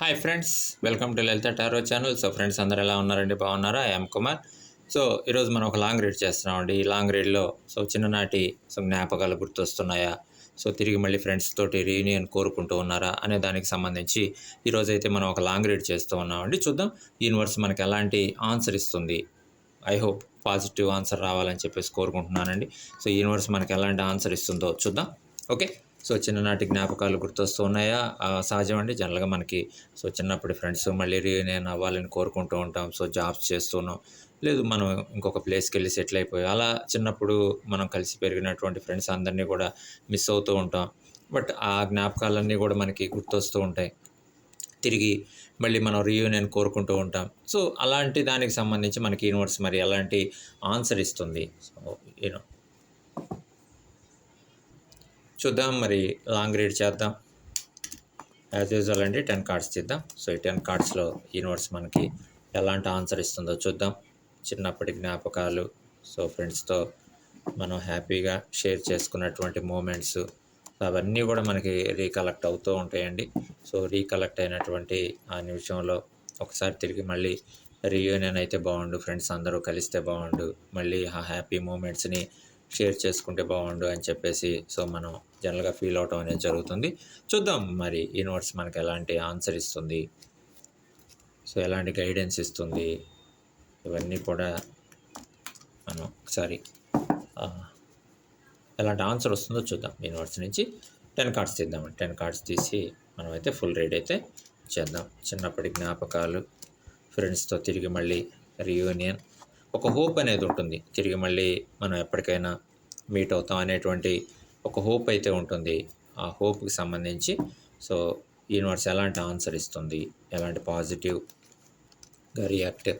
Hi friends welcome to Lalitha tarot channel so friends అందరు ఎలా ఉన్నారండి? బాగున్నారా? ఐఎమ్ కుమార్ సో ఈరోజు మనం ఒక లాంగ్ రీడ్ చేస్తున్నామండి. ఈ లాంగ్ రీడ్లో సో చిన్ననాటి సో జ్ఞాపకాలు గుర్తొస్తున్నాయా? సో తిరిగి మళ్ళీ ఫ్రెండ్స్ తోటి రీయూనియన్ కోరుకుంటూ ఉన్నారా? అనే దానికి సంబంధించి ఈరోజు అయితే మనం ఒక లాంగ్ రీడ్ చేస్తూ ఉన్నామండి. చూద్దాం యూనివర్స్ మనకి ఎలాంటి ఆన్సర్ ఇస్తుంది? ఐ హోప్ పాజిటివ్ ఆన్సర్ రావాలని చెప్పేసి కోరుకుంటున్నానండి. సో యూనివర్స్ మనకి ఎలాంటి ఆన్సర్ ఇస్తుందో చూద్దాం. ఓకే సో చిన్ననాటి జ్ఞాపకాలు గుర్తొస్తూ ఉన్నాయా? సహజమండి. సహజం అండి జనరల్గా మనకి సో చిన్నప్పటి ఫ్రెండ్స్ మళ్ళీ రీయూనియన్ అవ్వాలని కోరుకుంటూ ఉంటాం. సో జాబ్స్ చేస్తున్నాం లేదు మనం ఇంకొక ప్లేస్కి వెళ్ళి సెటిల్ అయిపోయి అలా చిన్నప్పుడు మనం కలిసి పెరిగినటువంటి ఫ్రెండ్స్ అందరినీ కూడా మిస్ అవుతూ ఉంటాం. బట్ ఆ జ్ఞాపకాలన్నీ కూడా మనకి గుర్తొస్తూ ఉంటాయి. తిరిగి మళ్ళీ మనం రీయూనియన్ కోరుకుంటూ ఉంటాం. సో అలాంటి దానికి సంబంధించి మనకి యూనివర్స్ మరి ఎలాంటి ఆన్సర్ ఇస్తుంది? సో యూనో చూద్దాం మరి లాంగ్ రీడ్ చేద్దాం. యాజ్ యూజువల్ అండి టెన్ కార్డ్స్ తీద్దాం. సో ఈ టెన్ కార్డ్స్లో యూనివర్స్ మనకి ఎలాంటి ఆన్సర్ ఇస్తుందో చూద్దాం. చిన్నప్పటి జ్ఞాపకాలు. సో ఫ్రెండ్స్తో మనం హ్యాపీగా షేర్ చేసుకున్నటువంటి మూమెంట్స్ అవన్నీ కూడా మనకి రీకలెక్ట్ అవుతూ ఉంటాయండి. సో రీకలెక్ట్ అయినటువంటి ఆ నిమిషంలో ఒకసారి తిరిగి మళ్ళీ రీయూనియన్ అయితే బాగుండు. ఫ్రెండ్స్ అందరూ కలిస్తే బాగుండు. మళ్ళీ ఆ హ్యాపీ మూమెంట్స్ని షేర్ చేసుకుంటే బాగుండు అని చెప్పేసి సో మనం జనరల్గా ఫీల్ అవటం అనేది జరుగుతుంది. చూద్దాం మరి యూనివర్స్ మనకి ఎలాంటి ఆన్సర్ ఇస్తుంది సో ఎలాంటి గైడెన్స్ ఇస్తుంది. ఇవన్నీ కూడా మనం ఒకసారి ఎలాంటి ఆన్సర్ వస్తుందో చూద్దాం. యూనివర్స్ నుంచి టెన్ కార్డ్స్ తీద్దాం టెన్ కార్డ్స్ తీసి మనమైతే ఫుల్ రీడ్ అయితే చేద్దాం. చిన్నప్పటి జ్ఞాపకాలు ఫ్రెండ్స్తో తిరిగి మళ్ళీ రీయూనియన్. ఒక హోప్ అనేది ఉంటుంది. తిరిగి మళ్ళీ మనం ఎప్పటికైనా మీట్ అవుతాం అనేటువంటి ఒక హోప్ అయితే ఉంటుంది. ఆ హోప్కి సంబంధించి సో యూనివర్స్ ఎలాంటి ఆన్సర్ ఇస్తుంది? ఎలాంటి పాజిటివ్గా రియాక్ట్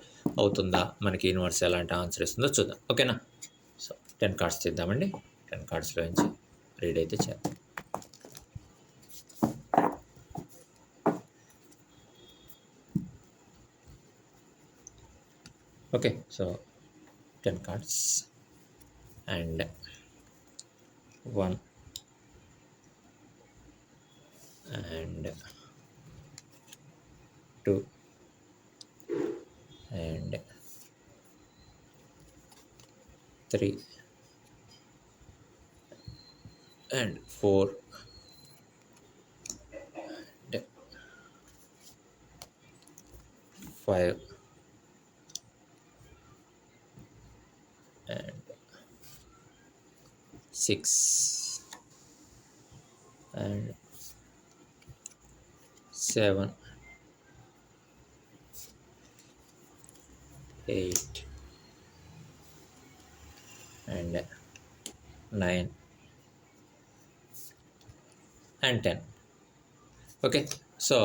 అవుతుందా? మనకి యూనివర్స్ ఎలాంటి ఆన్సర్ ఇస్తుందో చూద్దాం. ఓకేనా సో టెన్ కార్డ్స్ తీద్దామండి. టెన్ కార్డ్స్లో నుంచి రీడ్ అయితే చేద్దాం. Okay so 10 cards. And one. And two. And three. And four. And five. Six. And seven. Eight. And nine. And ten okay so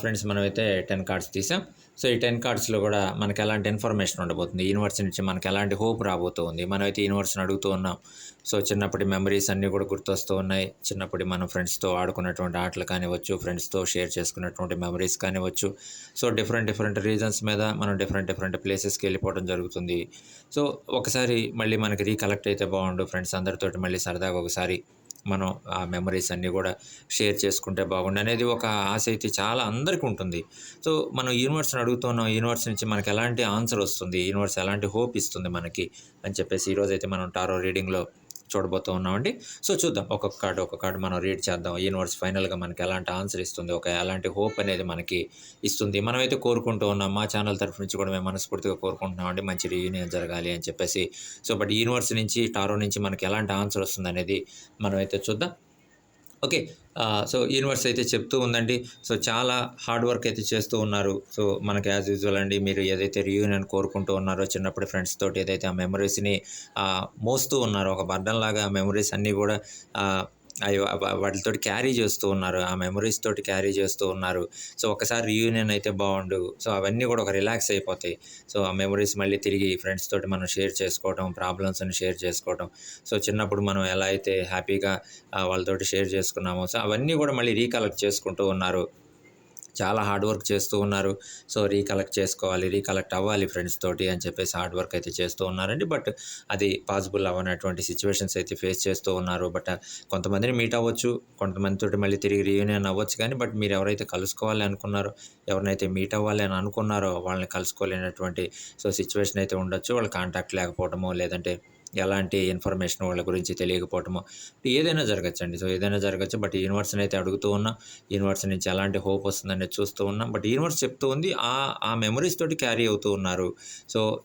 friends మనమైతే టెన్ కార్డ్స్ తీసాం. So ఈ ten కార్డ్స్లో కూడా మనకి ఎలాంటి ఇన్ఫర్మేషన్ ఉండబోతుంది? యూనివర్స్ నుంచి మనకి ఎలాంటి హోప్ రాబోతుంది మనమైతే యూనివర్స్ని అడుగుతూ ఉన్నాం. సో చిన్నప్పటి మెమరీస్ అన్నీ కూడా గుర్తొస్తూ ఉన్నాయి. చిన్నప్పటి మనం ఫ్రెండ్స్తో ఆడుకున్నటువంటి ఆటలు కానివ్వచ్చు ఫ్రెండ్స్తో షేర్ చేసుకున్నటువంటి మెమరీస్ కానివ్వచ్చు. సో డిఫరెంట్ డిఫరెంట్ రీజన్స్ మీద మనం డిఫరెంట్ డిఫరెంట్ ప్లేసెస్కి వెళ్ళిపోవడం జరుగుతుంది. సో ఒకసారి మళ్ళీ మనకి రీకలెక్ట్ అయితే బాగుండు ఫ్రెండ్స్ అందరితోటి మళ్ళీ సరదాగా ఒకసారి మనం ఆ మెమరీస్ అన్నీ కూడా షేర్ చేసుకుంటే బాగుండు అనేది ఒక ఆశ అయితే చాలా అందరికీ ఉంటుంది. సో మనం యూనివర్స్ని అడుగుతున్నాం యూనివర్స్ నుంచి మనకి ఎలాంటి ఆన్సర్ వస్తుంది యూనివర్స్ ఎలాంటి హోప్ ఇస్తుంది మనకి అని చెప్పేసి ఈరోజైతే మనం టారో రీడింగ్లో చూడబోతూ ఉన్నామండి. సో చూద్దాం. ఒక్కొక్క కార్డు ఒక్కొక్క కార్డు మనం రీడ్ చేద్దాం. యూనివర్స్ ఫైనల్గా మనకి ఎలాంటి ఆన్సర్ ఇస్తుంది? ఒక ఎలాంటి హోప్ అనేది మనకి ఇస్తుంది? మనమైతే కోరుకుంటూ ఉన్నాం. మా ఛానల్ తరఫు నుంచి కూడా మేము మనస్ఫూర్తిగా కోరుకుంటున్నామండి. మంచి రీయూనియన్ జరగాలి అని చెప్పేసి. సో బట్ యూనివర్స్ నుంచి టారో నుంచి మనకి ఎలాంటి ఆన్సర్ వస్తుంది అనేది మనమైతే చూద్దాం. ఓకే. సో యూనివర్స్ అయితే చెప్తూ ఉందండి. సో చాలా హార్డ్ వర్క్ అయితే చేస్తూ ఉన్నారు. సో మనకి యాజ్ యూజువల్ అండి మీరు ఏదైతే రియూనియన్ కోరుకుంటూ ఉన్నారో చిన్నప్పుడు ఫ్రెండ్స్ తోటి ఏదైతే ఆ మెమరీస్ని మోస్తూ ఉన్నారో ఒక బర్డన్ లాగా ఆ మెమరీస్ అన్నీ కూడా అవి వాటితో క్యారీ చేస్తూ ఉన్నారు. ఆ మెమరీస్ తోటి క్యారీ చేస్తూ ఉన్నారు. సో ఒకసారి రీయూనియన్ అయితే బాగుండు సో అవన్నీ కూడా ఒక రిలాక్స్ అయిపోతాయి. సో ఆ మెమరీస్ మళ్ళీ తిరిగి ఫ్రెండ్స్ తోటి మనం షేర్ చేసుకోవడం ప్రాబ్లమ్స్ని షేర్ చేసుకోవడం సో చిన్నప్పుడు మనం ఎలా అయితే హ్యాపీగా వాళ్ళతోటి షేర్ చేసుకున్నామో సో అవన్నీ కూడా మళ్ళీ రీకలెక్ట్ చేసుకుంటూ ఉన్నారు. చాలా హార్డ్ వర్క్ చేస్తూ ఉన్నారు. సో రీకలెక్ట్ చేసుకోవాలి రీకలెక్ట్ అవ్వాలి ఫ్రెండ్స్ తోటి అని చెప్పేసి హార్డ్ వర్క్ అయితే చేస్తూ ఉన్నారండి. బట్ అది పాసిబుల్ అవ్వనటువంటి సిచ్యువేషన్స్ అయితే ఫేస్ చేస్తూ ఉన్నారు. బట్ కొంతమందిని మీట్ అవ్వచ్చు కొంతమంది తోటి మళ్ళీ తిరిగి రీయూనియన్ అవ్వచ్చు కానీ బట్ మీరు ఎవరైతే కలుసుకోవాలి అనుకున్నారో ఎవరినైతే మీట్ అవ్వాలి అని అనుకున్నారో వాళ్ళని కలుసుకోలేనటువంటి సో సిచ్యువేషన్ అయితే ఉండొచ్చు. వాళ్ళ కాంటాక్ట్ లేకపోవడమో లేదంటే ఎలాంటి ఇన్ఫర్మేషన్ వాళ్ళ గురించి తెలియకపోవటమో. ఏదైనా జరగచ్చండి. సో ఏదైనా జరగచ్చు. బట్ యూనివర్స్ని అయితే అడుగుతూ ఉన్నాం యూనివర్స్ నుంచి ఎలాంటి హోప్ వస్తుందనేది చూస్తూ ఉన్నాం బట్ యూనివర్స్ చెప్తూ ఉంది ఆ ఆ మెమరీస్ తోటి క్యారీ అవుతూ ఉన్నారు. సో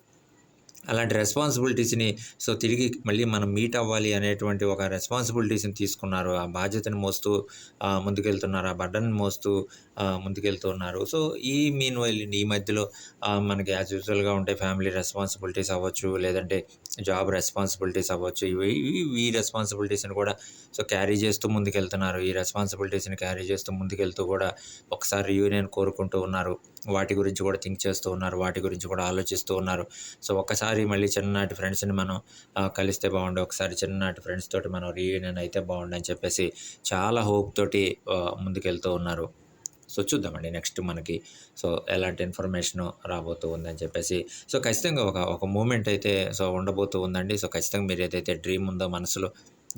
అలాంటి రెస్పాన్సిబిలిటీస్ని సో తిరిగి మళ్ళీ మనం మీట్ అవ్వాలి అనేటువంటి ఒక రెస్పాన్సిబిలిటీస్ని తీసుకున్నారు. ఆ బాధ్యతను మోస్తూ ముందుకెళ్తున్నారు. ఆ బడ్డను మోస్తూ ముందుకెళ్తున్నారు ముందుకెళ్తూ ఉన్నారు. సో ఈ మీన్ వైల్ ఈ మధ్యలో మనకి యాజ్ యూజువల్గా ఉంటే ఫ్యామిలీ రెస్పాన్సిబిలిటీస్ అవ్వచ్చు లేదంటే జాబ్ రెస్పాన్సిబిలిటీస్ అవ్వచ్చు. ఇవి- ఈ రెస్పాన్సిబిలిటీస్ని కూడా సో క్యారీ చేస్తూ ముందుకెళ్తున్నారు. ఈ రెస్పాన్సిబిలిటీస్ని క్యారీ చేస్తూ ముందుకెళ్తూ కూడా ఒకసారి యూనియన్ కోరుకుంటూ ఉన్నారు. వాటి గురించి కూడా థింక్ చేస్తూ ఉన్నారు వాటి గురించి కూడా ఆలోచిస్తూ ఉన్నారు. సో ఒకసారి మళ్ళీ చిన్ననాటి ఫ్రెండ్స్ని మనం కలిస్తే బాగుండు ఒకసారి చిన్ననాటి ఫ్రెండ్స్ తోటి మనం రీయూనియన్ అయితే బాగుండు అని చెప్పేసి చాలా హోప్ తోటి ముందుకెళ్తూ ఉన్నారు. సో చూద్దామండి నెక్స్ట్ మనకి సో ఎలాంటి ఇన్ఫర్మేషన్ రాబోతూ ఉందని చెప్పేసి. సో ఖచ్చితంగా ఒక ఒక మూమెంట్ అయితే సో ఉండబోతూ ఉందండి. సో ఖచ్చితంగా మీరు ఏదైతే డ్రీమ్ ఉందో మనసులో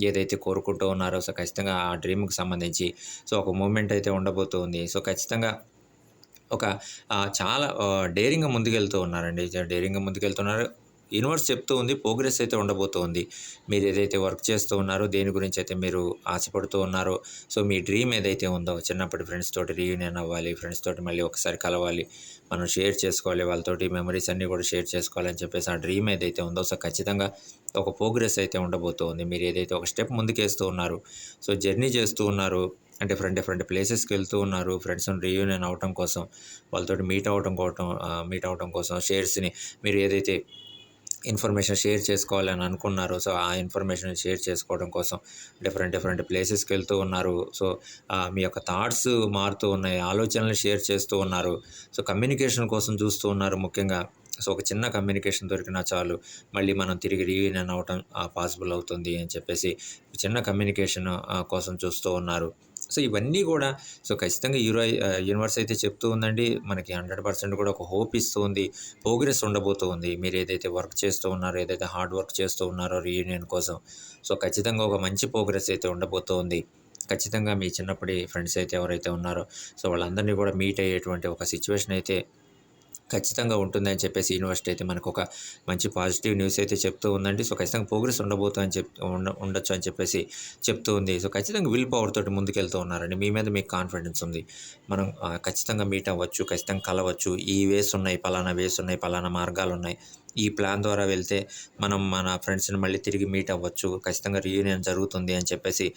ఏదైతే కోరుకుంటూ ఉన్నారో సో ఖచ్చితంగా ఆ డ్రీమ్కి సంబంధించి సో ఒక మూమెంట్ అయితే ఉండబోతూ ఉంది. సో ఖచ్చితంగా ఒక చాలా డేరింగ్గా ముందుకెళ్తూ ఉన్నారండి. డేరింగ్గా ముందుకెళ్తున్నారు. యూనివర్స్ చెప్తూ ఉంది ప్రోగ్రెస్ అయితే ఉండబోతోంది. మీరు ఏదైతే వర్క్ చేస్తూ ఉన్నారో దేని గురించి అయితే మీరు ఆశపడుతూ ఉన్నారో సో మీ డ్రీమ్ ఏదైతే ఉందో చిన్నప్పటి ఫ్రెండ్స్ తోటి రీయూనియన్ అవ్వాలి ఫ్రెండ్స్ తోటి మళ్ళీ ఒకసారి కలవాలి మనం షేర్ చేసుకోవాలి వాళ్ళతోటి మెమరీస్ అన్నీ కూడా షేర్ చేసుకోవాలని చెప్పేసి ఆ డ్రీమ్ ఏదైతే ఉందో సో ఖచ్చితంగా ఒక ప్రోగ్రెస్ అయితే ఉండబోతోంది. మీరు ఏదైతే ఒక స్టెప్ ముందుకేస్తూ ఉన్నారు సో జర్నీ చేస్తూ ఉన్నారు అంటే డిఫరెంట్ డిఫరెంట్ ప్లేసెస్కి వెళ్తూ ఉన్నారు ఫ్రెండ్స్ రీయూనియన్ అవటం కోసం వాళ్ళతో మీట్ అవటం కోసం మీట్ అవటం కోసం షేర్స్ని మీరు ఏదైతే ఇన్ఫర్మేషన్ షేర్ చేసుకోవాలని అనుకున్నారు. సో ఆ ఇన్ఫర్మేషన్ షేర్ చేసుకోవడం కోసం డిఫరెంట్ డిఫరెంట్ ప్లేసెస్కి వెళ్తూ ఉన్నారు. సో మీ యొక్క థాట్స్ మారుతూ ఉన్నాయి. ఆలోచనలు షేర్ చేస్తూ ఉన్నారు. సో కమ్యూనికేషన్ కోసం చూస్తూ ఉన్నారు ముఖ్యంగా. సో ఒక చిన్న కమ్యూనికేషన్ దొరికినా చాలు మళ్ళీ మనం తిరిగి రీయూనియన్ అవటం పాసిబుల్ అవుతుంది అని చెప్పేసి చిన్న కమ్యూనికేషన్ కోసం చూస్తూ ఉన్నారు. సో ఇవన్నీ కూడా సో ఖచ్చితంగా యూరో యూనివర్స్ అయితే చెప్తూ ఉందండి. మనకి హండ్రెడ్ పర్సెంట్ కూడా ఒక హోప్ ఇస్తూ ఉంది. ప్రోగ్రెస్ ఉండబోతూ ఉంది. మీరు ఏదైతే వర్క్ చేస్తూ ఉన్నారో ఏదైతే హార్డ్ వర్క్ చేస్తూ ఉన్నారో రీయూనియన్ కోసం సో ఖచ్చితంగా ఒక మంచి ప్రోగ్రెస్ అయితే ఉండబోతూ ఉంది. ఖచ్చితంగా మీ చిన్నప్పటి ఫ్రెండ్స్ అయితే ఎవరైతే ఉన్నారో సో వాళ్ళందరినీ కూడా మీట్ అయ్యేటువంటి ఒక సిచ్యువేషన్ అయితే ఖచ్చితంగా ఉంటుందని చెప్పేసి యూనివర్సిటీ అయితే మనకు ఒక మంచి పాజిటివ్ న్యూస్ అయితే చెప్తూ ఉందండి. సో ఖచ్చితంగా ప్రోగ్రెస్ ఉండబోతు అని చెప్ ఉండ ఉండొచ్చు అని చెప్పేసి చెప్తూ ఉంది. సో ఖచ్చితంగా విల్ పవర్ తోటి ముందుకెళ్తూ ఉన్నారండి. మీ మీద మీకు కాన్ఫిడెన్స్ ఉంది. మనం ఖచ్చితంగా మీట్ అవ్వచ్చు ఖచ్చితంగా కలవచ్చు. ఈ వేస్ ఉన్నాయి పలానా వేస్ ఉన్నాయి పలానా మార్గాలు ఉన్నాయి. ఈ ప్లాన్ ద్వారా వెళ్తే మనం మన ఫ్రెండ్స్ని మళ్ళీ తిరిగి మీట్ అవ్వచ్చు. ఖచ్చితంగా రీయూనియన్ జరుగుతుంది అని చెప్పేసి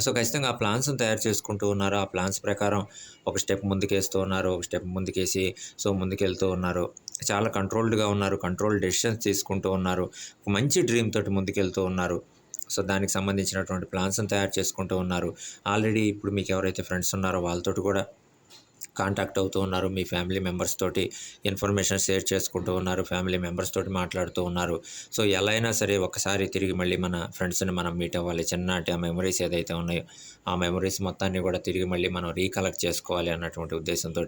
సో ఖచ్చితంగా ఆ ప్లాన్స్ని తయారు చేసుకుంటూ ఉన్నారు. ఆ ప్లాన్స్ ప్రకారం ఒక స్టెప్ ముందుకేస్తూ ఉన్నారు. ఒక స్టెప్ ముందుకేసి సో ముందుకెళ్తూ ఉన్నారు. చాలా కంట్రోల్డ్గా ఉన్నారు. కంట్రోల్ డెసిషన్స్ తీసుకుంటూ ఉన్నారు. మంచి డ్రీమ్ తోటి ముందుకెళ్తూ ఉన్నారు. సో దానికి సంబంధించినటువంటి ప్లాన్స్ని తయారు చేసుకుంటూ ఉన్నారు. ఆల్రెడీ ఇప్పుడు మీకు ఎవరైతే ఫ్రెండ్స్ ఉన్నారో వాళ్ళతోటి కూడా కాంటాక్ట్ అవుతూ ఉన్నారు. మీ ఫ్యామిలీ మెంబర్స్ తోటి ఇన్ఫర్మేషన్ షేర్ చేసుకుంటూ ఉన్నారు. ఫ్యామిలీ మెంబర్స్ తోటి మాట్లాడుతూ ఉన్నారు. సో ఎలా అయినా సరే ఒకసారి తిరిగి మళ్ళీ మన ఫ్రెండ్స్ని మనం మీట్ అవ్వాలి. చిన్ననాటి ఆ మెమరీస్ ఏదైతే ఉన్నాయో ఆ మెమరీస్ మొత్తాన్ని కూడా తిరిగి మళ్ళీ మనం రీకలెక్ట్ చేసుకోవాలి అన్నటువంటి ఉద్దేశంతో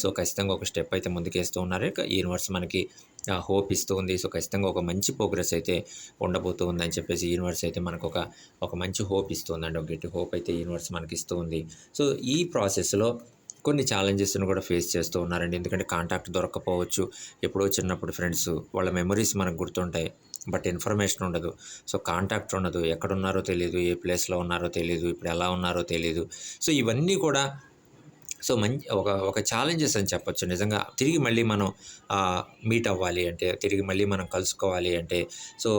సో ఖచ్చితంగా ఒక స్టెప్ అయితే ముందుకేస్తూ ఉన్నారు. యూనివర్స్ మనకి హోప్ ఇస్తూ ఉంది. సో ఖచ్చితంగా ఒక మంచి ప్రోగ్రెస్ అయితే ఉండబోతూ ఉందని చెప్పేసి యూనివర్స్ అయితే మనకు ఒక ఒక మంచి హోప్ ఇస్తుందండి ఒక గట్టి హోప్ అయితే యూనివర్స్ మనకి ఇస్తూ ఉంది. సో ఈ ప్రాసెస్లో కొన్ని ఛాలెంజెస్ను కూడా ఫేస్ చేస్తూ ఉన్నారండి. ఎందుకంటే కాంటాక్ట్ దొరకకపోవచ్చు. ఎప్పుడో చిన్నప్పుడు ఫ్రెండ్స్ వాళ్ళ మెమరీస్ మనకు గుర్తుంటాయి. బట్ ఇన్ఫర్మేషన్ ఉండదు. సో కాంటాక్ట్ ఉండదు. ఎక్కడున్నారో తెలియదు ఏ ప్లేస్లో ఉన్నారో తెలియదు ఇప్పుడు ఎలా ఉన్నారో తెలియదు సో ఇవన్నీ కూడా సో మంచి ఒక ఒక ఛాలెంజెస్ అని చెప్పొచ్చు. నిజంగా తిరిగి మళ్ళీ మనం మీట్ అవ్వాలి అంటే తిరిగి మళ్ళీ మనం కలుసుకోవాలి అంటే సో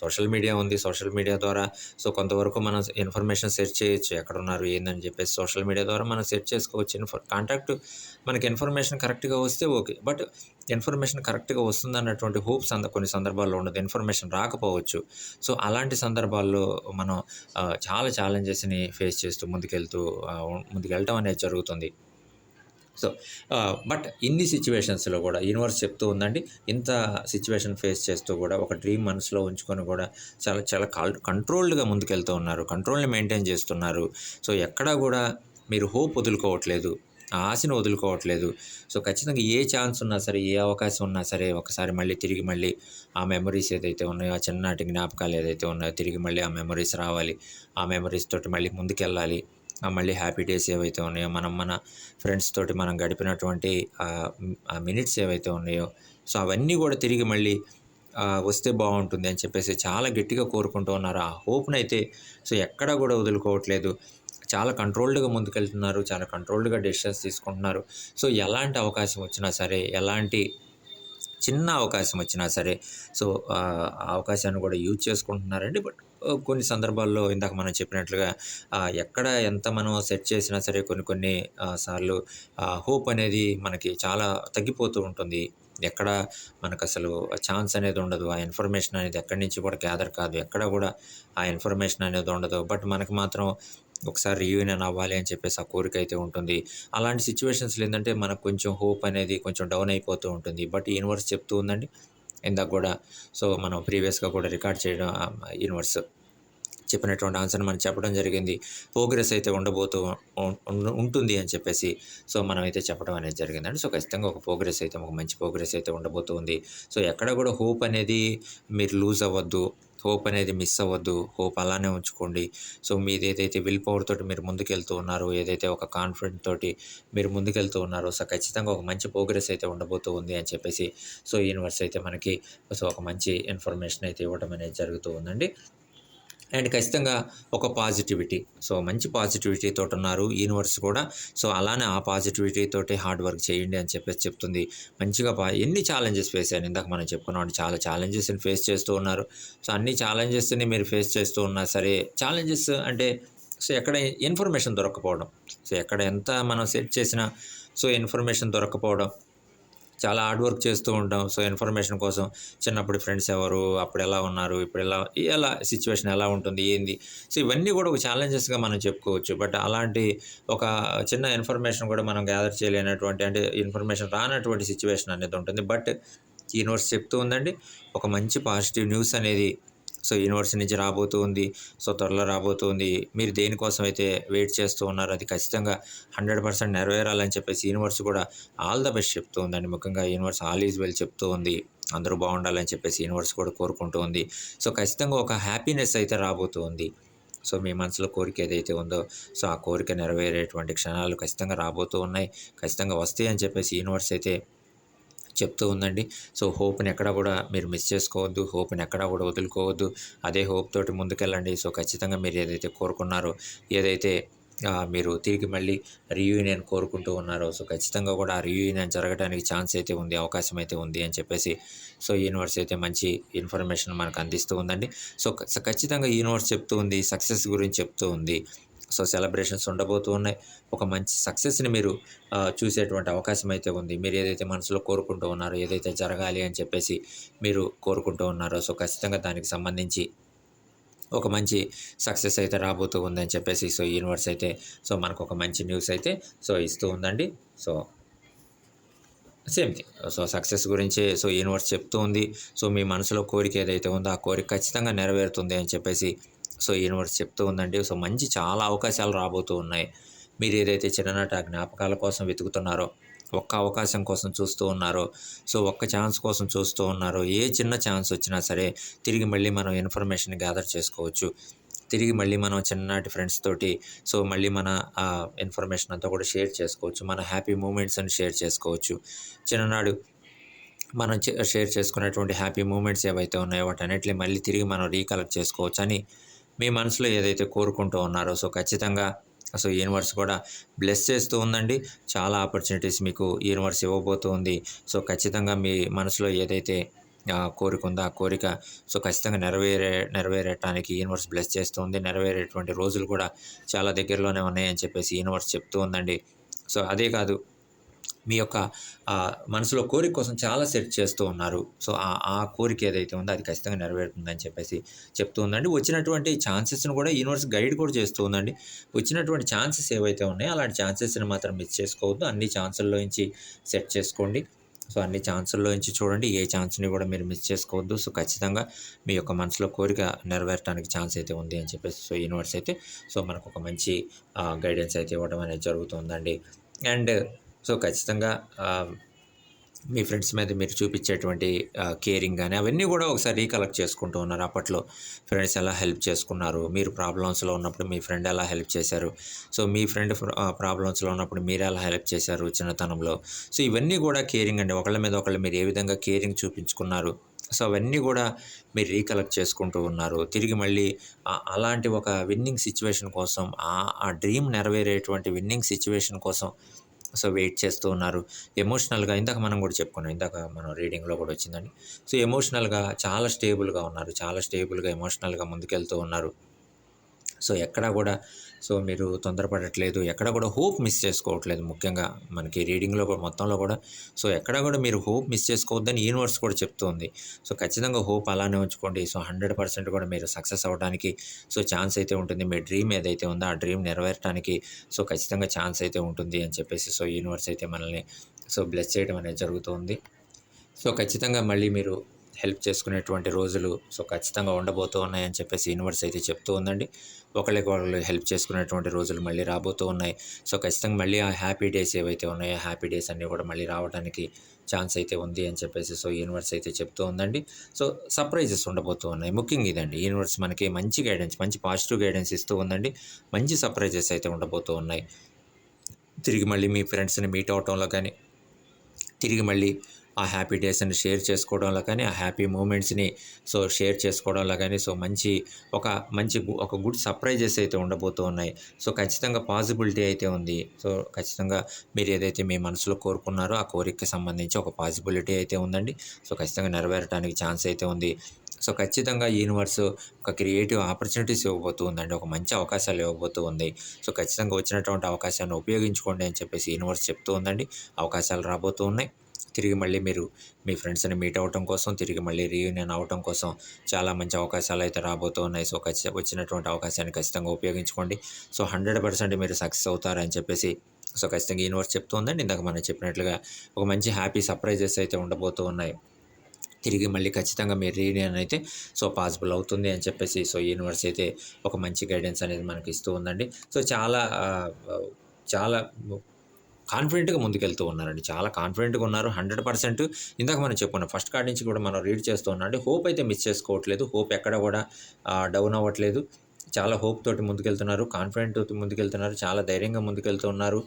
సోషల్ మీడియా ఉంది. సోషల్ మీడియా ద్వారా సో కొంతవరకు మనం ఇన్ఫర్మేషన్ సెర్చ్ చేయొచ్చు. ఎక్కడ ఉన్నారు ఏందని చెప్పేసి సోషల్ మీడియా ద్వారా మనం సెర్చ్ చేసుకోవచ్చు. ఇన్ఫర్ కాంటాక్ట్ మనకి ఇన్ఫర్మేషన్ కరెక్ట్గా వస్తే ఓకే. బట్ ఇన్ఫర్మేషన్ కరెక్ట్గా వస్తుంది అన్నటువంటి హోప్స్ అంద కొన్ని సందర్భాల్లో ఉండదు. ఇన్ఫర్మేషన్ రాకపోవచ్చు. సో అలాంటి సందర్భాల్లో మనం చాలా ఛాలెంజెస్ని ఫేస్ చేస్తూ ముందుకెళ్తూ ముందుకెళ్ళటం అనేది జరుగుతుంది. సో బట్ ఇన్ని సిచ్యువేషన్స్లో కూడా యూనివర్స్ చెప్తూ ఉందండి. ఇంత సిచ్యువేషన్ ఫేస్ చేస్తూ కూడా ఒక డ్రీమ్ మనసులో ఉంచుకొని కూడా చాలా చాలా కాల్ కంట్రోల్డ్గా ముందుకెళ్తూ ఉన్నారు. కంట్రోల్ని మెయింటైన్ చేస్తున్నారు. సో ఎక్కడా కూడా మీరు హోప్ వదులుకోవట్లేదు. ఆశను వదులుకోవట్లేదు. సో ఖచ్చితంగా ఏ ఛాన్స్ ఉన్నా సరే ఏ అవకాశం ఉన్నా సరే ఒకసారి మళ్ళీ తిరిగి మళ్ళీ ఆ మెమరీస్ ఏదైతే ఉన్నాయో ఆ చిన్ననాటి జ్ఞాపకాలు ఏదైతే ఉన్నాయో తిరిగి మళ్ళీ ఆ మెమరీస్ రావాలి. ఆ మెమరీస్ తోటి మళ్ళీ ముందుకెళ్ళాలి. ఆ మళ్ళీ హ్యాపీ డేస్ ఏవైతే ఉన్నాయో మనం మన ఫ్రెండ్స్ తోటి మనం గడిపినటువంటి ఆ మినిట్స్ ఏవైతే ఉన్నాయో సో అవన్నీ కూడా తిరిగి మళ్ళీ వస్తే బాగుంటుంది అని చెప్పేసి చాలా గట్టిగా కోరుకుంటూ ఉన్నారు. ఆ హోప్నైతే అయితే సో ఎక్కడా కూడా వదులుకోవట్లేదు. చాలా కంట్రోల్డ్గా ముందుకెళ్తున్నారు చాలా కంట్రోల్డ్గా డెసిషన్స్ తీసుకుంటున్నారు. సో ఎలాంటి అవకాశం వచ్చినా సరే ఎలాంటి చిన్న అవకాశం వచ్చినా సరే సో ఆ అవకాశాన్ని కూడా యూజ్ చేసుకుంటున్నారండి. బట్ కొన్ని సందర్భాల్లో ఇందాక మనం చెప్పినట్లుగా ఎక్కడ ఎంత మనం సెట్ చేసినా సరే కొన్ని కొన్ని సార్లు హోప్ అనేది మనకి చాలా తగ్గిపోతూ ఉంటుంది. ఎక్కడ మనకు అసలు ఛాన్స్ అనేది ఉండదు ఆ ఇన్ఫర్మేషన్ అనేది ఎక్కడి నుంచి కూడా గ్యాదర్ కాదు ఎక్కడ కూడా ఆ ఇన్ఫర్మేషన్ అనేది ఉండదు. బట్ మనకు మాత్రం ఒకసారి రీయూనియన్ అవ్వాలి అని చెప్పేసి ఆ కోరిక అయితే ఉంటుంది. అలాంటి సిచ్యువేషన్స్లో ఏంటంటే మనకు కొంచెం హోప్ అనేది కొంచెం డౌన్ అయిపోతూ ఉంటుంది. బట్ యూనివర్స్ చెప్తూ ఉందండి. ఇందాక కూడా సో మనం ప్రీవియస్గా కూడా రికార్డ్ చేయడం యూనివర్స్ చెప్పినటువంటి ఆన్సర్ మనం చెప్పడం జరిగింది. ప్రోగ్రెస్ అయితే ఉండబోతూ ఉంటుంది అని చెప్పేసి సో మనం అయితే చెప్పడం అనేది జరిగిందండి. సో ఖచ్చితంగా ఒక ప్రోగ్రెస్ అయితే ఒక మంచి ప్రోగ్రెస్ అయితే ఉండబోతుంది. సో ఎక్కడ కూడా హోప్ అనేది మీరు లూజ్ అవ్వద్దు. హోప్ అనేది మిస్ అవ్వద్దు. హోప్ అలానే ఉంచుకోండి. సో మీది ఏదైతే విల్ పవర్ తోటి మీరు ముందుకెళ్తూ ఉన్నారో ఏదైతే ఒక కాన్ఫిడెంట్ తోటి మీరు ముందుకెళ్తూ ఉన్నారో సో ఖచ్చితంగా ఒక మంచి ప్రోగ్రెస్ అయితే ఉండబోతూ ఉంది అని చెప్పేసి సో యూనివర్స్ అయితే మనకి సో ఒక మంచి ఇన్ఫర్మేషన్ అయితే ఇవ్వడం అనేది జరుగుతూ ఉందండి. అండ్ ఖచ్చితంగా ఒక పాజిటివిటీ. సో మంచి పాజిటివిటీతో ఉన్నారు యూనివర్స్ కూడా. సో అలానే ఆ పాజిటివిటీతోటి హార్డ్ వర్క్ చేయండి అని చెప్పేసి చెప్తుంది. మంచిగా పా ఎన్ని ఛాలెంజెస్ ఫేస్ అయ్యాను ఇందాక మనం చెప్పుకున్నాం చాలా ఛాలెంజెస్ని ఫేస్ చేస్తూ ఉన్నారు. సో అన్ని ఛాలెంజెస్ని మీరు ఫేస్ చేస్తూ ఉన్నా సరే ఛాలెంజెస్ అంటే సో ఎక్కడ ఇన్ఫర్మేషన్ దొరకపోవడం సో ఎక్కడ ఎంత మనం సెట్ చేసినా సో ఇన్ఫర్మేషన్ దొరకపోవడం చాలా హార్డ్ వర్క్ చేస్తూ ఉంటాం. సో ఇన్ఫర్మేషన్ కోసం చిన్నప్పుడు ఫ్రెండ్స్ ఎవరు అప్పుడు ఎలా ఉన్నారు ఇప్పుడు ఎలా ఎలా సిచ్యువేషన్ ఎలా ఉంటుంది ఏంది? సో ఇవన్నీ కూడా ఒక ఛాలెంజెస్గా మనం చెప్పుకోవచ్చు. బట్ అలాంటి ఒక చిన్న ఇన్ఫర్మేషన్ కూడా మనం గ్యాదర్ చేయలేనటువంటి అంటే ఇన్ఫర్మేషన్ రానటువంటి సిచ్యువేషన్ అనేది ఉంటుంది. బట్ ఈ నోట్స్ చెప్తూ ఉందండి. ఒక మంచి పాజిటివ్ న్యూస్ అనేది సో యూనివర్సిటీ నుంచి రాబోతూ ఉంది. సో త్వరలో రాబోతుంది మీరు దేనికోసం అయితే వెయిట్ చేస్తూ ఉన్నారు అది ఖచ్చితంగా హండ్రెడ్ పర్సెంట్ నెరవేరాలని చెప్పేసి యూనివర్స్ కూడా ఆల్ ద బెస్ట్ చెప్తూ ఉందండి. ముఖ్యంగా యూనివర్స్ ఆల్ ఈజ్ వెల్ చెప్తూ ఉంది. అందరూ బాగుండాలని చెప్పేసి యూనివర్స్ కూడా కోరుకుంటూ ఉంది. సో ఖచ్చితంగా ఒక హ్యాపీనెస్ అయితే రాబోతూ ఉంది. సో మీ మనసులో కోరిక ఏదైతే ఉందో సో ఆ కోరిక నెరవేరేటువంటి క్షణాలు ఖచ్చితంగా రాబోతూ ఉన్నాయి. ఖచ్చితంగా వస్తాయి అని చెప్పేసి యూనివర్స్ అయితే చెప్తూ ఉందండి. సో హోప్ని ఎక్కడ కూడా మీరు మిస్ చేసుకోవద్దు హోప్ని ఎక్కడా కూడా వదులుకోవద్దు. అదే హోప్ తోటి ముందుకెళ్ళండి. సో ఖచ్చితంగా మీరు ఏదైతే కోరుకున్నారో ఏదైతే మీరు తిరిగి మళ్ళీ రీయూనియన్ కోరుకుంటూ ఉన్నారో సో ఖచ్చితంగా కూడా ఆ రీయూనియన్ జరగడానికి ఛాన్స్ అయితే ఉంది అవకాశం అయితే ఉంది అని చెప్పేసి సో యూనివర్స్ అయితే మంచి ఇన్ఫర్మేషన్ మనకు అందిస్తూ ఉందండి. సో సో ఖచ్చితంగా యూనివర్స్ చెప్తూ ఉంది సక్సెస్ గురించి చెప్తూ ఉంది. సో సెలబ్రేషన్స్ ఉండబోతూ ఉన్నాయి. ఒక మంచి సక్సెస్ని మీరు చూసేటువంటి అవకాశం అయితే ఉంది. మీరు ఏదైతే మనసులో కోరుకుంటూ ఉన్నారో ఏదైతే జరగాలి అని చెప్పేసి మీరు కోరుకుంటూ ఉన్నారో సో ఖచ్చితంగా దానికి సంబంధించి ఒక మంచి సక్సెస్ అయితే రాబోతూ ఉందని చెప్పేసి సో యూనివర్స్ అయితే సో మనకు ఒక మంచి న్యూస్ అయితే సో ఇస్తూ ఉందండి. So same thing. So success గురించి సో యూనివర్స్ చెప్తూ ఉంది. సో మీ మనసులో కోరిక ఏదైతే ఉందో ఆ కోరిక ఖచ్చితంగా నెరవేరుతుంది అని చెప్పేసి సో యూనివర్స్ చెప్తూ ఉందండి. సో మంచి చాలా అవకాశాలు రాబోతూ ఉన్నాయి. మీరు ఏదైతే చిన్ననాటి ఆ జ్ఞాపకాల కోసం వెతుకుతున్నారో ఒక్క అవకాశం కోసం చూస్తూ ఉన్నారో సో ఒక్క ఛాన్స్ కోసం చూస్తూ ఉన్నారో ఏ చిన్న ఛాన్స్ వచ్చినా సరే తిరిగి మళ్ళీ మనం ఇన్ఫర్మేషన్ గ్యాదర్ చేసుకోవచ్చు. తిరిగి మళ్ళీ మనం చిన్ననాటి ఫ్రెండ్స్ తోటి సో మళ్ళీ మన ఇన్ఫర్మేషన్ అంతా కూడా షేర్ చేసుకోవచ్చు. మన హ్యాపీ మూమెంట్స్ అని షేర్ చేసుకోవచ్చు. చిన్ననాడు మనం చే- షేర్ చేసుకున్నటువంటి హ్యాపీ మూమెంట్స్ ఏవైతే ఉన్నాయో వాటన్నిటిని మళ్ళీ తిరిగి మనం రీకలెక్ట్ చేసుకోవచ్చు అని మీ మనసులో ఏదైతే కోరుకుంటూ ఉన్నారో సో ఖచ్చితంగా సో యూనివర్స్ కూడా బ్లెస్ చేస్తూ ఉందండి. చాలా ఆపర్చునిటీస్ మీకు యూనివర్స్ ఇవ్వబోతూ ఉంది. సో ఖచ్చితంగా మీ మనసులో ఏదైతే కోరిక ఉందో ఆ కోరిక సో ఖచ్చితంగా నెరవేరే నెరవేరటానికి యూనివర్స్ బ్లెస్ చేస్తుంది నెరవేరేటువంటి రోజులు కూడా చాలా దగ్గరలోనే ఉన్నాయని చెప్పేసి యూనివర్స్ చెప్తూ ఉందండి. సో అదే కాదు మీ యొక్క మనసులో కోరిక కోసం చాలా సెట్ చేస్తూ ఉన్నారు. సో ఆ ఆ కోరిక ఏదైతే ఉందో అది ఖచ్చితంగా నెరవేరుతుందని చెప్పేసి చెప్తూ ఉందండి. వచ్చినటువంటి ఛాన్సెస్ని కూడా యూనివర్స్ గైడ్ కూడా చేస్తూ ఉందండి. వచ్చినటువంటి ఛాన్సెస్ ఏవైతే ఉన్నాయో అలాంటి ఛాన్సెస్ని మాత్రం మిస్ చేసుకోవద్దు. అన్ని ఛాన్సుల్లో నుంచి సెట్ చేసుకోండి. సో అన్ని ఛాన్సుల్లో నుంచి చూడండి ఏ ఛాన్స్ని కూడా మీరు మిస్ చేసుకోవద్దు. సో ఖచ్చితంగా మీ యొక్క మనసులో కోరిక నెరవేరడానికి ఛాన్స్ అయితే ఉంది అని చెప్పేసి సో యూనివర్స్ అయితే సో మనకు ఒక మంచి గైడెన్స్ అయితే ఇవ్వడం అనేది జరుగుతుందండి అండ్ సో ఖచ్చితంగా మీ ఫ్రెండ్స్ మీద మీరు చూపించేటువంటి కేరింగ్ కానీ అవన్నీ కూడా ఒకసారి రీకలెక్ట్ చేసుకుంటూ ఉన్నారు. అప్పట్లో ఫ్రెండ్స్ ఎలా హెల్ప్ చేసుకున్నారు మీరు ప్రాబ్లమ్స్లో ఉన్నప్పుడు మీ ఫ్రెండ్ ఎలా హెల్ప్ చేశారు సో మీ ఫ్రెండ్ ప్రాబ్లమ్స్లో ఉన్నప్పుడు మీరు ఎలా హెల్ప్ చేశారు చిన్నతనంలో. సో ఇవన్నీ కూడా కేరింగ్ అండి. ఒకళ్ళ మీద ఒకళ్ళు మీరు ఏ విధంగా కేరింగ్ చూపించుకున్నారు సో అవన్నీ కూడా మీరు రీకలెక్ట్ చేసుకుంటూ ఉన్నారు. తిరిగి మళ్ళీ అలాంటి ఒక విన్నింగ్ సిచ్యువేషన్ కోసం ఆ ఆ డ్రీమ్ నెరవేరేటువంటి విన్నింగ్ సిచ్యువేషన్ కోసం సో వెయిట్ చేస్తూ ఉన్నారు. ఎమోషనల్గా ఇందాక మనం కూడా చెప్పుకున్నాం. ఇందాక మనం రీడింగ్లో కూడా వచ్చిందండి. సో ఎమోషనల్గా చాలా స్టేబుల్గా ఉన్నారు. చాలా స్టేబుల్గా ఎమోషనల్గా ముందుకెళ్తూ ఉన్నారు. సో ఎక్కడా కూడా సో మీరు తొందరపడట్లేదు. ఎక్కడ కూడా హోప్ మిస్ చేసుకోవట్లేదు ముఖ్యంగా మనకి రీడింగ్లో కూడా మొత్తంలో కూడా. సో ఎక్కడ కూడా మీరు హోప్ మిస్ చేసుకోవద్దని యూనివర్స్ కూడా చెప్తుంది. సో ఖచ్చితంగా హోప్ అలానే ఉంచుకోండి. సో హండ్రెడ్ పర్సెంట్ కూడా మీరు సక్సెస్ అవ్వడానికి సో ఛాన్స్ అయితే ఉంటుంది. మీ డ్రీమ్ ఏదైతే ఉందో ఆ డ్రీమ్ నెరవేరడానికి సో ఖచ్చితంగా ఛాన్స్ అయితే ఉంటుంది అని చెప్పేసి సో యూనివర్స్ అయితే మనల్ని సో బ్లెస్ చేయడం అనేది జరుగుతుంది. సో ఖచ్చితంగా మళ్ళీ మీరు హెల్ప్ చేసుకునేటువంటి రోజులు సో ఖచ్చితంగా ఉండబోతూ ఉన్నాయని చెప్పేసి యూనివర్స్ అయితే చెప్తూ ఉందండి. ఒకరికి హెల్ప్ చేసుకునేటువంటి రోజులు మళ్ళీ రాబోతూ ఉన్నాయి. సో ఖచ్చితంగా మళ్ళీ ఆ హ్యాపీ డేస్ ఏవైతే ఉన్నాయో హ్యాపీ డేస్ అన్నీ కూడా మళ్ళీ రావడానికి ఛాన్స్ అయితే ఉంది అని చెప్పేసి సో యూనివర్స్ అయితే చెప్తూ ఉందండి. సో సర్ప్రైజెస్ ఉండబోతూ ఉన్నాయి. ముఖ్యంగా ఇదండి. యూనివర్స్ మనకి మంచి గైడెన్స్ మంచి పాజిటివ్ గైడెన్స్ ఇస్తూ ఉందండి. మంచి సర్ప్రైజెస్ అయితే ఉండబోతూ ఉన్నాయి. తిరిగి మళ్ళీ మీ ఫ్రెండ్స్ని మీట్ అవటంలో కానీ తిరిగి మళ్ళీ ఆ హ్యాపీ డేస్ని షేర్ చేసుకోవడంలో కానీ ఆ హ్యాపీ మూమెంట్స్ని సో షేర్ చేసుకోవడంలో కానీ సో మంచి ఒక మంచి గు- ఒక గుడ్ సర్ప్రైజెస్ అయితే ఉండబోతూ ఉన్నాయి. సో ఖచ్చితంగా పాసిబిలిటీ అయితే ఉంది. సో ఖచ్చితంగా మీరు ఏదైతే మీ మనసులో కోరుకున్నారో ఆ కోరికకి సంబంధించి ఒక పాసిబిలిటీ అయితే ఉందండి. సో ఖచ్చితంగా నెరవేరడానికి ఛాన్స్ అయితే ఉంది. సో ఖచ్చితంగా యూనివర్స్ ఒక క్రియేటివ్ ఆపర్చునిటీస్ ఇవ్వబోతూ ఉందండి. ఒక మంచి అవకాశాలు ఇవ్వబోతూ ఉంది. సో ఖచ్చితంగా వచ్చినటువంటి అవకాశాన్ని ఉపయోగించుకోండి అని చెప్పేసి యూనివర్స్ చెప్తూ ఉందండి. అవకాశాలు రాబోతూ ఉన్నాయి. తిరిగి మళ్ళీ మీరు మీ ఫ్రెండ్స్ని మీట్ అవ్వటం కోసం తిరిగి మళ్ళీ రీయూనియన్ అవ్వటం కోసం చాలా మంచి అవకాశాలు అయితే రాబోతూ ఉన్నాయి సో వచ్చినటువంటి అవకాశాన్ని ఖచ్చితంగా ఉపయోగించుకోండి. సో హండ్రెడ్ పర్సెంట్ మీరు సక్సెస్ అవుతారని చెప్పేసి సో ఖచ్చితంగా యూనివర్స్ చెప్తుందండి ఇందాక మనం చెప్పినట్లుగా ఒక మంచి హ్యాపీ సర్ప్రైజెస్ అయితే ఉండబోతూ ఉన్నాయి తిరిగి మళ్ళీ ఖచ్చితంగా మీరు రీయూనియన్ అయితే సో పాసిబుల్ అవుతుంది అని చెప్పేసి సో యూనివర్స్ అయితే ఒక మంచి గైడెన్స్ అనేది మనకి ఇస్తూ ఉందండి. సో చాలా చాలా కాన్ఫిడెంట్గా ముందుకెళ్తూ ఉన్నారండి. చాలా కాన్ఫిడెంట్గా ఉన్నారు. హండ్రెడ్ పర్సెంట్ ఇందాక మనం చెప్పుకున్నాం ఫస్ట్ కార్డ్ నుంచి కూడా మనం రీడ్ చేస్తూ ఉన్నాం. అంటే హోప్ అయితే మిస్ చేసుకోవట్లేదు. హోప్ ఎక్కడ కూడా డౌన్ అవ్వట్లేదు. చాలా హోప్ తోటి ముందుకెళ్తున్నారు. కాన్ఫిడెంట్ తోటి ముందుకెళ్తున్నారు. చాలా ధైర్యంగా ముందుకెళ్తూ ఉన్నారు.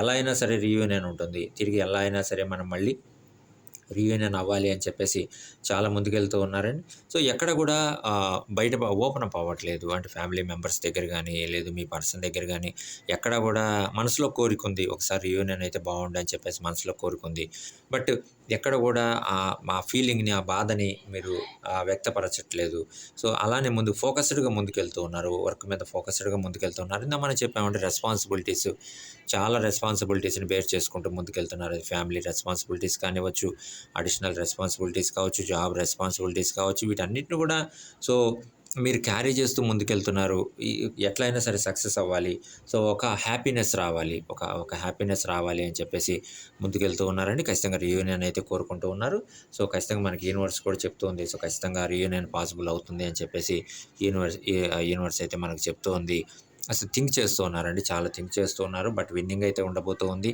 ఎలా అయినా సరే రీయూనియన్ ఉంటుంది. తిరిగి ఎలా అయినా సరే మనం మళ్ళీ రీయూనియన్ అవ్వాలి అని చెప్పేసి చాలా ముందుకెళ్తూ ఉన్నారండి. సో ఎక్కడ కూడా బయట ఓపెన్ అప్ అవ్వట్లేదు. అంటే ఫ్యామిలీ మెంబర్స్ దగ్గర కానీ లేదు మీ పర్సన్ దగ్గర కానీ ఎక్కడ కూడా మనసులో కోరిక ఉంది ఒకసారి రీయూనియన్ అయితే బాగుండు అని చెప్పేసి మనసులో కోరుకుంది బట్ ఎక్కడ కూడా ఆ మా ఫీలింగ్ని ఆ బాధని మీరు వ్యక్తపరచట్లేదు. సో అలానే ముందు ఫోకస్డ్గా ముందుకెళ్తూ ఉన్నారు. వర్క్ మీద ఫోకస్డ్గా ముందుకెళ్తున్నారు ఇందా మనం చెప్పామంటే రెస్పాన్సిబిలిటీస్ చాలా రెస్పాన్సిబిలిటీస్ని బేర్ చేసుకుంటూ ముందుకెళ్తున్నారు. ఫ్యామిలీ రెస్పాన్సిబిలిటీస్ కానివ్వచ్చు అడిషనల్ రెస్పాన్సిబిలిటీస్ కావచ్చు జాబ్ రెస్పాన్సిబిలిటీస్ కావచ్చు వీటన్నిటిని కూడా. సో మీరు క్యారీ చేస్తూ ముందుకెళ్తున్నారు. ఎట్లయినా సరే సక్సెస్ అవ్వాలి. సో ఒక హ్యాపీనెస్ రావాలి. ఒక ఒక హ్యాపీనెస్ రావాలి అని చెప్పేసి ముందుకెళ్తూ ఉన్నారండి. ఖచ్చితంగా రీయూనియన్ అయితే కోరుకుంటూ ఉన్నారు. సో ఖచ్చితంగా మనకి యూనివర్స్ కూడా చెప్తుంది. సో ఖచ్చితంగా రీయూనియన్ పాసిబుల్ అవుతుంది అని చెప్పేసి యూనివర్స్ యూనివర్స్ అయితే మనకు చెప్తూ ఉంది అసలు థింక్ చేస్తూ ఉన్నారండి. చాలా థింక్ చేస్తూ ఉన్నారు. బట్ విన్నింగ్ అయితే ఉండబోతూ ఉంది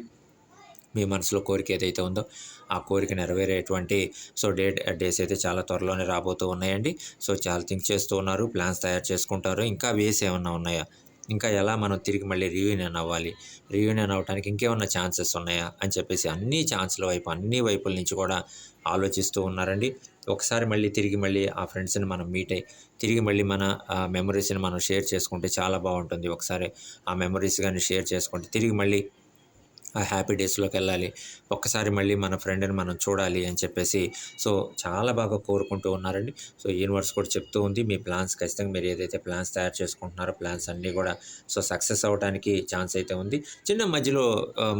మీ మనసులో కోరిక ఏదైతే ఉందో ఆ కోరిక నెరవేరేటువంటి సో డేట్ డేస్ అయితే చాలా త్వరలోనే రాబోతూ ఉన్నాయండి. సో చాలా థింక్ చేస్తూ ఉన్నారు ప్లాన్స్ తయారు చేసుకుంటారు. ఇంకా వేస్ ఏమన్నా ఉన్నాయా? ఇంకా ఎలా మనం తిరిగి మళ్ళీ రీయూనియన్ అవ్వాలి? రీయూనియన్ అవ్వడానికి ఇంకేమన్నా ఛాన్సెస్ ఉన్నాయా? అని చెప్పేసి అన్ని ఛాన్స్ల వైపు అన్ని వైపుల నుంచి కూడా ఆలోచిస్తూ ఉన్నారండి. ఒకసారి మళ్ళీ తిరిగి మళ్ళీ ఆ ఫ్రెండ్స్ని మనం మీట్ అయ్యి తిరిగి మళ్ళీ మన మెమరీస్ని మనం షేర్ చేసుకుంటే చాలా బాగుంటుంది. ఒకసారి ఆ మెమరీస్ కానీ షేర్ చేసుకుంటే తిరిగి మళ్ళీ ఆ హ్యాపీ డేస్లోకి వెళ్ళాలి. ఒక్కసారి మళ్ళీ మన ఫ్రెండ్ని మనం చూడాలి అని చెప్పేసి సో చాలా బాగా కోరుకుంటూ ఉన్నారండి. సో యూనివర్స్ కూడా చెప్తూ ఉంది మీ ప్లాన్స్ ఖచ్చితంగా మీరు ఏదైతే ప్లాన్స్ తయారు చేసుకుంటున్నారో ప్లాన్స్ అన్నీ కూడా సో సక్సెస్ అవ్వడానికి ఛాన్స్ అయితే ఉంది. చిన్న మధ్యలో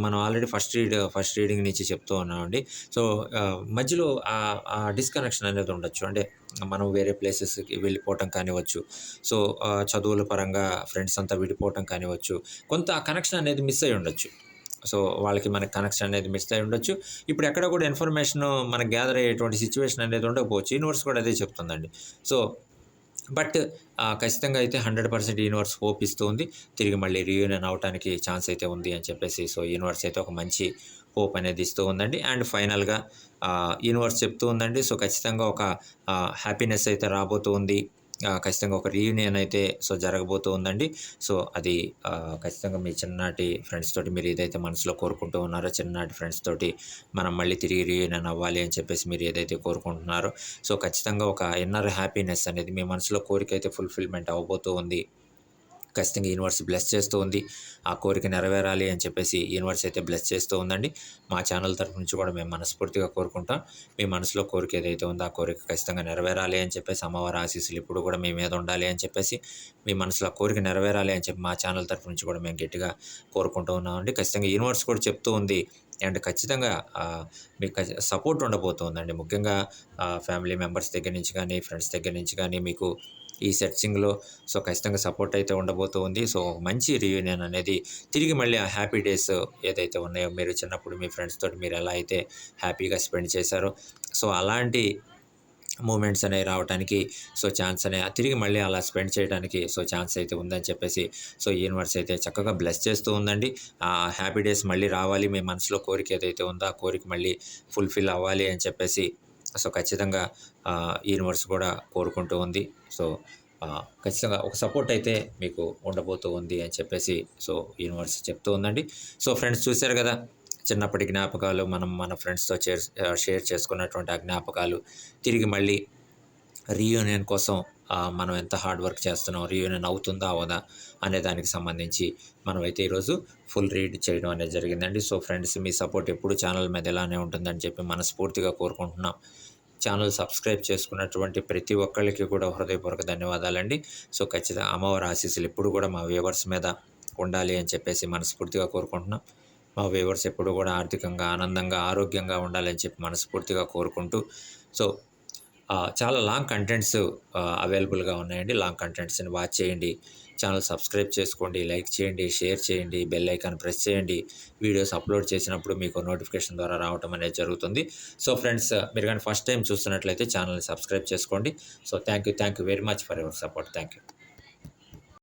మనం already first read first reading నుంచి చెప్తూ ఉన్నామండి. సో మధ్యలో ఆ డిస్కనెక్షన్ అనేది ఉండొచ్చు. అంటే మనం వేరే ప్లేసెస్కి వెళ్ళిపోవటం కానివ్వచ్చు సో చదువుల పరంగా ఫ్రెండ్స్ అంతా విడిపోవటం కానివ్వచ్చు కొంత ఆ కనెక్షన్ అనేది మిస్ అయి ఉండొచ్చు. సో వాళ్ళకి మనకి కనెక్షన్ అనేది మిస్ అయి ఉండొచ్చు. ఇప్పుడు ఎక్కడ కూడా ఇన్ఫర్మేషన్ మనకు గ్యాదర్ అయ్యేటువంటి సిచ్యువేషన్ అనేది ఉండకపోవచ్చు. యూనివర్స్ కూడా అదే చెప్తుందండి. సో బట్ ఖచ్చితంగా అయితే హండ్రెడ్ పర్సెంట్ యూనివర్స్ హోప్ ఇస్తూ ఉంది తిరిగి మళ్ళీ రీయూనియన్ అవడానికి ఛాన్స్ అయితే ఉంది అని చెప్పేసి సో యూనివర్స్ అయితే ఒక మంచి హోప్ అనేది ఇస్తూ ఉందండి. అండ్ ఫైనల్గా యూనివర్స్ చెప్తూ ఉందండి. సో ఖచ్చితంగా ఒక హ్యాపీనెస్ అయితే రాబోతూ ఉంది. ఖచ్చితంగా ఒక రీయూనియన్ అయితే సో జరగబోతూ ఉందండి. సో అది ఖచ్చితంగా మీ చిన్ననాటి ఫ్రెండ్స్ తోటి మీరు ఏదైతే మనసులో కోరుకుంటూ ఉన్నారో చిన్ననాటి ఫ్రెండ్స్ తోటి మనం మళ్ళీ తిరిగి రీయూనియన్ అవ్వాలి అని చెప్పేసి మీరు ఏదైతే కోరుకుంటున్నారో సో ఖచ్చితంగా ఒక ఇన్నర్ హ్యాపీనెస్ అనేది మీ మనసులో కోరిక అయితే ఫుల్ఫిల్మెంట్ అవ్వబోతూ ఉంది. ఖచ్చితంగా యూనివర్స్ బ్లెస్ చేస్తూ ఉంది. ఆ కోరిక నెరవేరాలి అని చెప్పేసి యూనివర్స్ అయితే బ్లెస్ చేస్తూ ఉందండి. మా ఛానల్ తరఫు నుంచి కూడా మేము మనస్ఫూర్తిగా కోరుకుంటాం. మీ మనసులో కోరిక ఏదైతే ఉందో ఆ కోరిక ఖచ్చితంగా నెరవేరాలి అని చెప్పేసి అమ్మవారి ఆశీస్సులు ఇప్పుడు కూడా మీ మీద ఉండాలి అని చెప్పేసి మీ మనసులో ఆ కోరిక నెరవేరాలి అని చెప్పి మా ఛానల్ తరఫు నుంచి కూడా మేము గట్టిగా కోరుకుంటూ ఉన్నామండి. ఖచ్చితంగా యూనివర్స్ కూడా చెప్తూ ఉంది. అండ్ ఖచ్చితంగా మీకు సపోర్ట్ ఉండబోతుందండి ముఖ్యంగా ఫ్యామిలీ మెంబర్స్ దగ్గర నుంచి కానీ ఫ్రెండ్స్ దగ్గర నుంచి కానీ మీకు ఈ సెర్చింగ్లో సో ఖచ్చితంగా సపోర్ట్ అయితే ఉండబోతూ ఉంది. సో మంచి రియూనియన్ అనేది తిరిగి మళ్ళీ ఆ హ్యాపీ డేస్ ఏదైతే ఉన్నాయో మీరు చిన్నప్పుడు మీ ఫ్రెండ్స్ తోటి మీరు ఎలా అయితే హ్యాపీగా స్పెండ్ చేశారో. సో అలాంటి మూమెంట్స్ అనేవి రావడానికి సో ఛాన్స్ అనే తిరిగి మళ్ళీ అలా స్పెండ్ చేయడానికి సో ఛాన్స్ అయితే ఉందని చెప్పేసి సో యూనివర్స్ అయితే చక్కగా బ్లెస్ చేస్తూ ఉందండి. ఆ హ్యాపీ డేస్ మళ్ళీ రావాలి. మీ మనసులో కోరిక ఏదైతే ఉందో ఆ కోరిక మళ్ళీ ఫుల్ఫిల్ అవ్వాలి అని చెప్పేసి సో ఖచ్చితంగా యూనివర్స్ కూడా కోరుకుంటూ ఉంది. సో ఖచ్చితంగా ఒక సపోర్ట్ అయితే మీకు ఉండబోతూ ఉంది అని చెప్పేసి సో యూనివర్స్ చెప్తూ ఉందండి. సో ఫ్రెండ్స్ చూశారు కదా చిన్నప్పటి జ్ఞాపకాలు మనం మన ఫ్రెండ్స్తో షేర్ షేర్ చేసుకున్నటువంటి ఆ జ్ఞాపకాలు తిరిగి మళ్ళీ రీయూనియన్ కోసం మనం ఎంత హార్డ్ వర్క్ చేస్తున్నాం రీయూనియన్ అవుతుందా అవదా అనే దానికి సంబంధించి మనమైతే ఈరోజు ఫుల్ రీడ్ చేయడం అనేది జరిగిందండి. సో ఫ్రెండ్స్ మీ సపోర్ట్ ఎప్పుడు ఛానల్ మీద ఇలానే ఉంటుందని చెప్పి మనస్ఫూర్తిగా కోరుకుంటున్నాం. ఛానల్ సబ్స్క్రైబ్ చేసుకున్నటువంటి ప్రతి ఒక్కళ్ళకి కూడా హృదయపూర్వక ధన్యవాదాలండి. సో ఖచ్చితంగా అమ్మవారి ఆశీస్సులు ఎప్పుడు కూడా మా వ్యూవర్స్ మీద ఉండాలి అని చెప్పేసి మనస్ఫూర్తిగా కోరుకుంటున్నాం. మా వ్యూవర్స్ ఎప్పుడు కూడా ఆర్థికంగా ఆనందంగా ఆరోగ్యంగా ఉండాలని చెప్పి మనస్ఫూర్తిగా కోరుకుంటూ సో చాలా లాంగ్ కంటెంట్స్ అవైలబుల్గా ఉన్నాయండి. లాంగ్ కంటెంట్స్ని వాచ్ చేయండి. ఛానల్ సబ్స్క్రైబ్ చేసుకోండి లైక్ చేయండి షేర్ చేయండి బెల్ ఐకాన్ ప్రెస్ చేయండి. వీడియోస్ అప్లోడ్ చేసినప్పుడు మీకు నోటిఫికేషన్ ద్వారా రావటం అనేది జరుగుతుంది. సో ఫ్రెండ్స్ మీరు కానీ ఫస్ట్ టైం చూస్తున్నట్లయితే ఛానల్ని సబ్స్క్రైబ్ చేసుకోండి. So thank you thank you very much for your support. Thank you